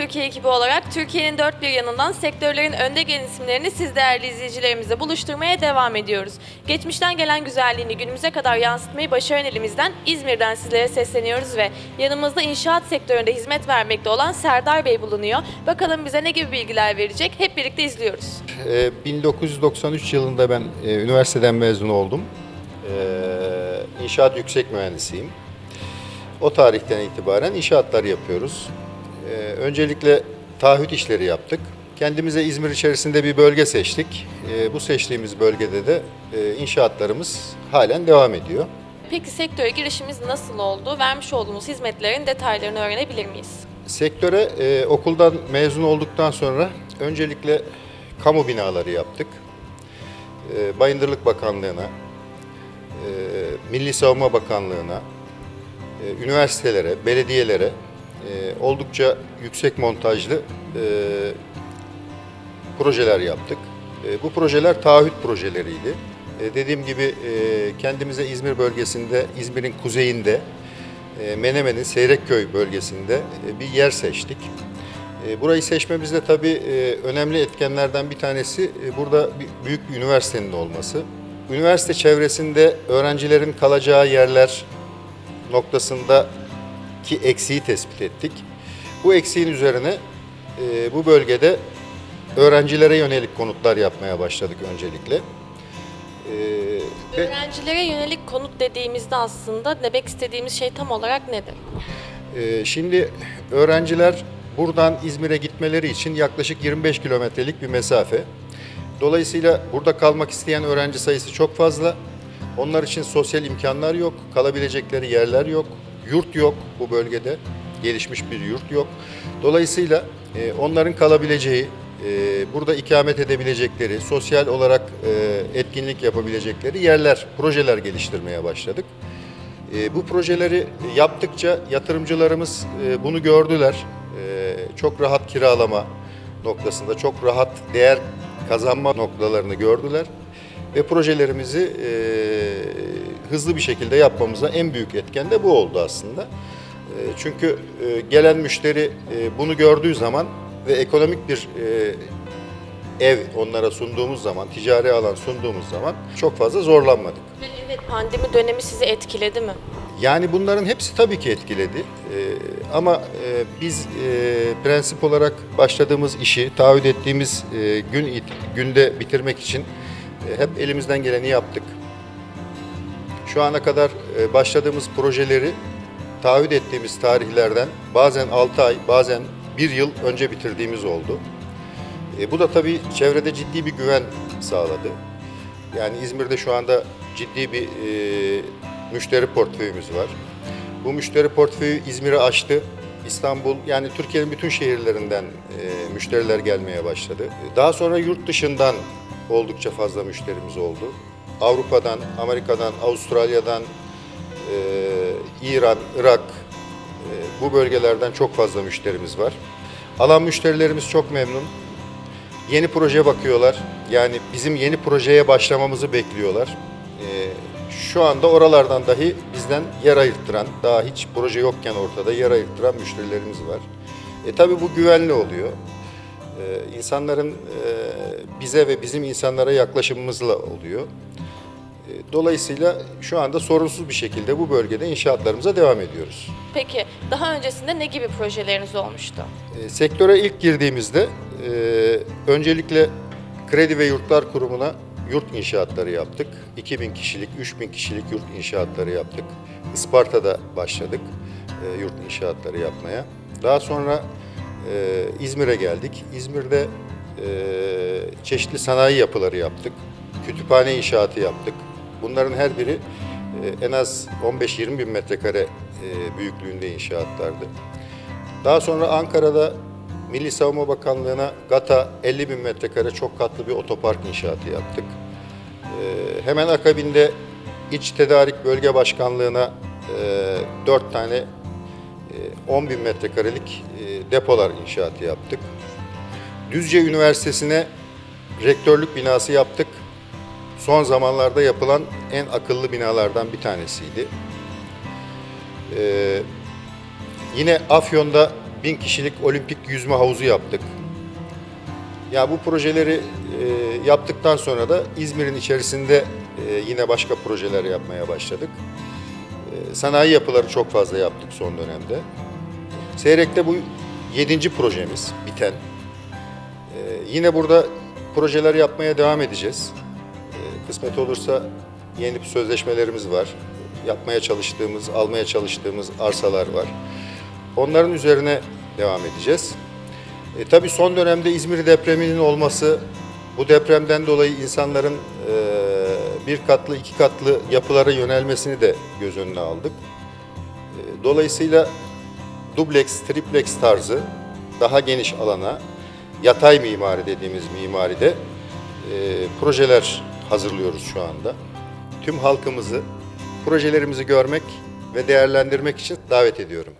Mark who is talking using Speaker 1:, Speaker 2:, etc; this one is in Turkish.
Speaker 1: Türkiye ekibi olarak Türkiye'nin dört bir yanından sektörlerin önde gelen isimlerini siz değerli izleyicilerimizle buluşturmaya devam ediyoruz. Geçmişten gelen güzelliğini günümüze kadar yansıtmayı başaran elimizden İzmir'den sizlere sesleniyoruz ve yanımızda inşaat sektöründe hizmet vermekte olan Serdar Bey bulunuyor. Bakalım bize ne gibi bilgiler verecek? Hep birlikte izliyoruz.
Speaker 2: Ee, 1993 yılında ben e, üniversiteden mezun oldum. Ee, İnşaat yüksek mühendisiyim. O tarihten itibaren inşaatlar yapıyoruz. Ee, öncelikle taahhüt işleri yaptık. Kendimize İzmir içerisinde bir bölge seçtik. Ee, bu seçtiğimiz bölgede de e, inşaatlarımız halen devam ediyor.
Speaker 1: Peki sektöre girişimiz nasıl oldu? Vermiş olduğumuz hizmetlerin detaylarını öğrenebilir miyiz?
Speaker 2: Sektöre e, okuldan mezun olduktan sonra öncelikle kamu binaları yaptık. E, Bayındırlık Bakanlığı'na, e, Milli Savunma Bakanlığı'na, e, üniversitelere, belediyelere e, oldukça yüksek montajlı e, projeler yaptık. E, bu projeler taahhüt projeleriydi. E, dediğim gibi e, kendimize İzmir bölgesinde, İzmir'in kuzeyinde, e, Menemen'in Seyrekköy bölgesinde e, bir yer seçtik. E, Burayı seçmemizde tabii e, önemli etkenlerden bir tanesi e, burada bir büyük bir üniversitenin olması. Üniversite çevresinde öğrencilerin kalacağı yerler noktasındaki eksiği tespit ettik. Bu eksiğin üzerine e, bu bölgede öğrencilere yönelik konutlar yapmaya başladık öncelikle. E, ve-
Speaker 1: Öğrencilere yönelik konut dediğimizde aslında demek istediğimiz şey tam olarak nedir?
Speaker 2: Ee, Şimdi öğrenciler buradan İzmir'e gitmeleri için yaklaşık 25 kilometrelik bir mesafe. Dolayısıyla burada kalmak isteyen öğrenci sayısı çok fazla. Onlar için sosyal imkanlar yok, kalabilecekleri yerler yok, yurt yok bu bölgede, gelişmiş bir yurt yok. Dolayısıyla e, onların kalabileceği, e, burada ikamet edebilecekleri, sosyal olarak e, etkinlik yapabilecekleri yerler, projeler geliştirmeye başladık. E, bu projeleri yaptıkça yatırımcılarımız e, bunu gördüler. E, çok rahat kiralama noktasında, çok rahat değer kazanma noktalarını gördüler. Ve projelerimizi e, hızlı bir şekilde yapmamıza en büyük etken de bu oldu aslında. E, çünkü e, gelen müşteri e, bunu gördüğü zaman ve ekonomik bir ev onlara sunduğumuz zaman, ticari alan sunduğumuz zaman çok fazla zorlanmadık.
Speaker 1: Ve evet pandemi dönemi sizi etkiledi mi?
Speaker 2: Yani bunların hepsi tabii ki etkiledi. Ee, ama e, biz e, prensip olarak başladığımız işi, taahhüt ettiğimiz e, gün günde bitirmek için e, hep elimizden geleni yaptık. Şu ana kadar e, başladığımız projeleri taahhüt ettiğimiz tarihlerden bazen 6 ay, bazen 1 yıl önce bitirdiğimiz oldu. E, bu da tabii çevrede ciddi bir güven sağladı. Yani İzmir'de şu anda ciddi bir e, müşteri portföyümüz var. Bu müşteri portföyü İzmir'e açtı. İstanbul yani Türkiye'nin bütün şehirlerinden e, müşteriler gelmeye başladı. Daha sonra yurt dışından oldukça fazla müşterimiz oldu. Avrupa'dan, Amerika'dan, Avustralya'dan, e, İran, Irak e, bu bölgelerden çok fazla müşterimiz var. Alan müşterilerimiz çok memnun. Yeni proje bakıyorlar. Yani bizim yeni projeye başlamamızı bekliyorlar. Ee, şu anda oralardan dahi bizden yer ayırttıran, daha hiç proje yokken ortada yer ayırttıran müşterilerimiz var. E tabi bu güvenli oluyor. Ee, insanların e, bize ve bizim insanlara yaklaşımımızla oluyor. E, Dolayısıyla şu anda sorunsuz bir şekilde bu bölgede inşaatlarımıza devam ediyoruz.
Speaker 1: Peki daha öncesinde ne gibi projeleriniz olmuştu?
Speaker 2: E, sektöre ilk girdiğimizde e, öncelikle Kredi ve Yurtlar Kurumu'na yurt inşaatları yaptık. 2000 kişilik, 3000 kişilik yurt inşaatları yaptık. Isparta'da başladık e, yurt inşaatları yapmaya. Daha sonra e, İzmir'e geldik. İzmir'de e, çeşitli sanayi yapıları yaptık. Kütüphane inşaatı yaptık. Bunların her biri e, en az 15-20 bin metrekare e, büyüklüğünde inşaatlardı. Daha sonra Ankara'da Milli Savunma Bakanlığı'na GATA 50 bin metrekare çok katlı bir otopark inşaatı yaptık. Ee, hemen akabinde İç Tedarik Bölge Başkanlığı'na e, 4 tane e, 10 bin metrekarelik e, depolar inşaatı yaptık. Düzce Üniversitesi'ne rektörlük binası yaptık. Son zamanlarda yapılan en akıllı binalardan bir tanesiydi. Ee, Yine Afyon'da bin kişilik olimpik yüzme havuzu yaptık. Ya bu projeleri e, yaptıktan sonra da İzmir'in içerisinde e, yine başka projeler yapmaya başladık. E, sanayi yapıları çok fazla yaptık son dönemde. Seyrek'te bu yedinci projemiz biten. E, yine burada projeler yapmaya devam edeceğiz. Kısmet olursa yeni sözleşmelerimiz var. Yapmaya çalıştığımız, almaya çalıştığımız arsalar var. Onların üzerine devam edeceğiz. E, tabii son dönemde İzmir depreminin olması, bu depremden dolayı insanların e, bir katlı, iki katlı yapılara yönelmesini de göz önüne aldık. E, dolayısıyla dubleks, triplex tarzı daha geniş alana, yatay mimari dediğimiz mimaride e, projeler hazırlıyoruz şu anda. Tüm halkımızı projelerimizi görmek ve değerlendirmek için davet ediyorum.